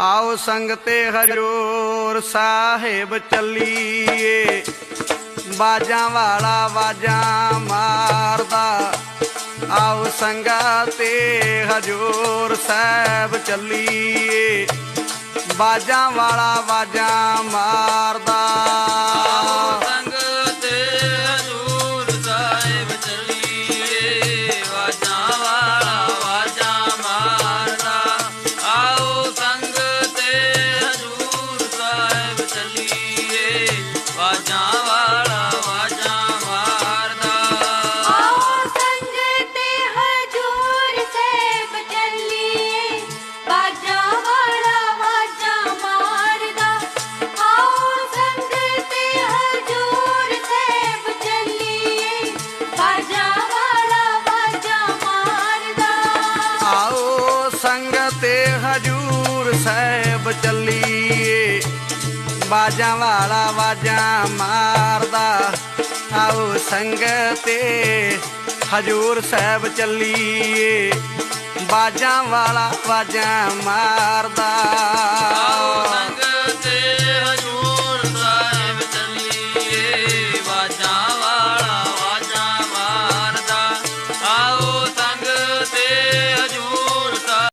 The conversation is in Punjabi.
ਆਓ ਸੰਗਤੇ ਹਜੂਰ ਸਾਹਿਬ ਚੱਲੀਏ। ਬਾਜਾਂ ਵਾਲਾ ਬਾਜਾਂ ਮਾਰਦਾ। ਆਓ ਸੰਗਤੇ ਹਜੂਰ ਸਾਹਿਬ ਚੱਲੀਏ। ਬਾਜਾਂ ਵਾਲਾ ਬਾਜਾਂ ਮਾਰਦਾ। ਸੰਗਤ ਹਜੂਰ ਸਾਹਿਬ ਚੱਲੀਏ। ਬਾਜਾਂ ਵਾਲਾ ਬਾਜਾਂ ਮਾਰਦਾ, ਆਓ ਸੰਗਤ ਹਜੂਰ ਸਾਹਿਬ ਚੱਲੀਏ। ਬਾਜਾਂ ਵਾਲਾ ਬਾਜਾਂ ਮਾਰ